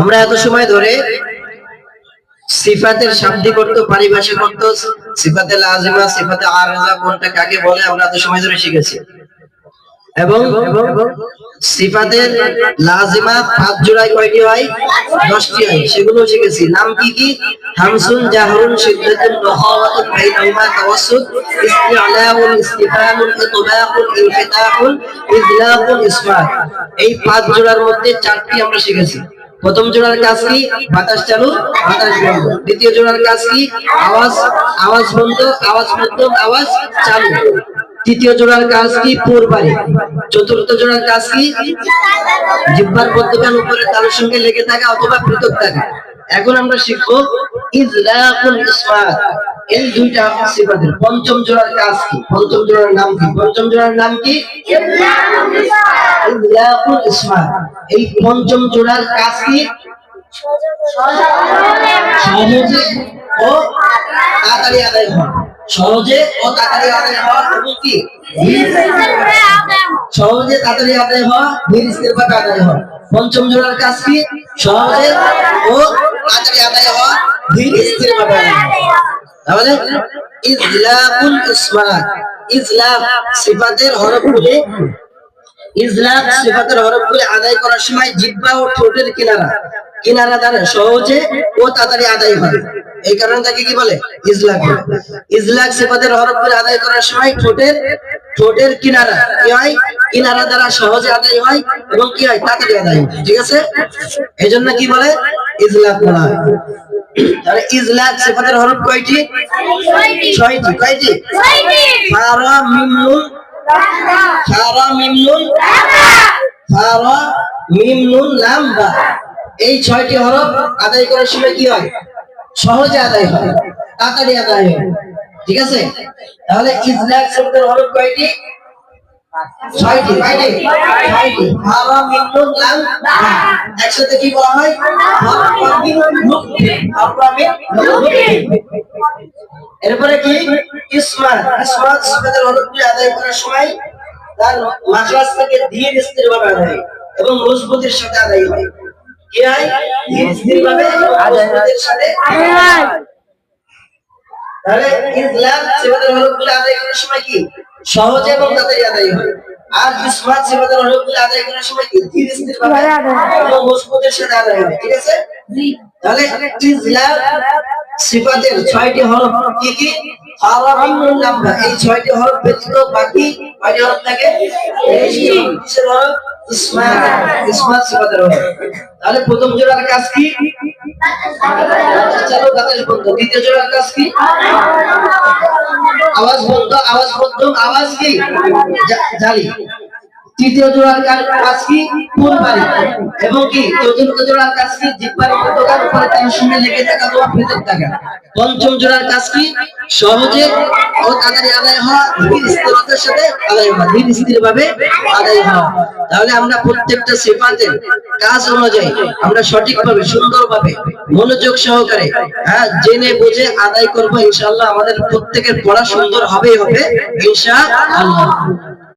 আমরা এত সময় ধরে সিফাতের শাব্দিক অর্থ, পারিভাষিক অর্থ, সিফাতে লাজিমা, সিফাতে আরজা, কোনটা কাকে বলে, আমরা এত সময় ধরে শিখেছি। এবং সিফাতের লাজিমা পাঁচ জোড়ায় কয়টি হয়? দশটি হয়। সেগুলো শিখেছি। নাম কি কি? হামসুন জাহরুন শিদ্দাতুন নখাওয়াতুন বাইনাহুমা তাওয়াসসুত ইস্তিআলাউন ইস্তিফামুন ইতবাকুন ইনফিতাহুন ইদলাকুন ইসমাত এই পাঁচ জোড়ার মধ্যে চারটি আমরা শিখেছি। প্রথম জোড়ার কাজ কি? বাতাস চালু, বাতাস বন্ধ। দ্বিতীয় জোড়ার কাজ কি? আওয়াজ আওয়াজ বন্ধ আওয়াজ বন্ধ, আওয়াজ চালু। তৃতীয় জোড়ার কাজ কি? পূর্বারে চতুর্থ জোড়ার কাজ কি? জিব্বার পদ্মকান উপরে তালুর সঙ্গে লেগে থাকা অথবা পৃথক থাকা। এখন আমরা শিখব ইজলাকুল ইসমাত এই দুইটা সিফাতের। পঞ্চম জোড়ার কাজ কি? পঞ্চম জোড়ার নাম কি? পঞ্চম জোড়ার নাম কি? ইসমাত এই পঞ্চম জোড়ার কাজ কি? সহজে ও তাড়াতাড়ি আদায় হওয়া। সহজে ও তাড়াতাড়ি আদায় হওয়া এবং কি? সহজে তাড়াতাড়ি আদায় হওয়া ধীর স্থির ভাবে আদায় হওয়া। পঞ্চম জোড়ার কাজ কি? সহজে ও তাড়াতাড়ি আদায় হওয়া ধীর স্থির ভাবে আদায় হওয়া। তাহলে ইজলাকুল ইসমাত ইজলাক সিফাতের হরফগুলি ইজলাক সিফাতের হরফগুলি আদায় করার সময় জিহ্বা ও ঠোঁটের কিনারা। কিনারা দ্বারা সহজে ও তাড়াতাড়ি আদায় হয়। এই কারণে তাকে কি বলে? ইজলাক। ইজলাক সিফাতের হরফগুলি আদায় করার সময় ঠোঁটের ঠোঁটের কিনারা কি হয়? কিনারা দ্বারা সহজে আদায় হয় এবং কি হয়? তাড়াতাড়ি আদায় হয়। ঠিক আছে? এই জন্য কি বলে? ইজলাক বলা হয়। তাহলে ইজলাক সিফাতের হরফ কয়টি? ছয়টি। কয়টি? ফারা মিম নুন মিমনুন মিম নুন ফারা মিম বা এই ছয়টি হরফ আদায় করার সময় কি হয়? সহজে আদায় হয়, তাড়াতাড়ি আদায় হয়। ঠিক আছে? তাহলে ইজলাক শব্দের হরফ কয়টি? ছয়টি। কয়টি ছয়টি। একসাথে কি বলা হয়? এরপরে কি? ইসমাত। ইসমাত সিফাতের হরফটি আদায় করার সময় তার মাখরাজ থেকে ধীর স্থির ভাবে আদায় হয় এবং মজবুতের সাথে আদায় হয়। কি হয়? ধীর স্থির ভাবে সাথে তাহলে সিফাতের আদায় করার সময় কি? সহজে এবং তাড়াতাড়ি আদায় হয়। আর ইসমাত সিফাতের আদায় করার সময় কি? ধীর স্থির ভাবে এবং মজবুতের সাথে আদায় হয়। ঠিক আছে? তাহলে সিফাতের ছয়টি হরফ কি কি? এই ছয়টি হরফ ব্যতীত বাকি কয়টি হরফ থাকে? ইসমাত ইসমাত সিফাতের হরফ। তাহলে প্রথম জোড়ার কাজ কি? বন্ধ দ্বিতীয় কি? আওয়াজ বন্ধ আওয়াজ বন্ধ আওয়াজ কি? জা- জারি তৃতীয় জোড়ার কাজ- কি পূর্বারি এবং কি চতুর্থ জোড়ার কাজ কি? উপরে তার সঙ্গে লেগে থাকা থাকা। পঞ্চম জোড়ার কাজ কি? সহজে ও তাড়াতাড়ি আদায় হওয়া, ধীর স্থিরতার সাথে আদায় হওয়া, ধীর স্থির ভাবে আদায় হওয়া। তাহলে আমরা প্রত্যেকটা সিফাতের কাজ অনুযায়ী আমরা সঠিকভাবে, সুন্দরভাবে, মনোযোগ সহকারে হ্যাঁ জেনে বুঝে আদায় করব, ইনশাআল্লাহ আমাদের প্রত্যেকের পড়া সুন্দর হবেই হবে, ইনশাআল্লাহ।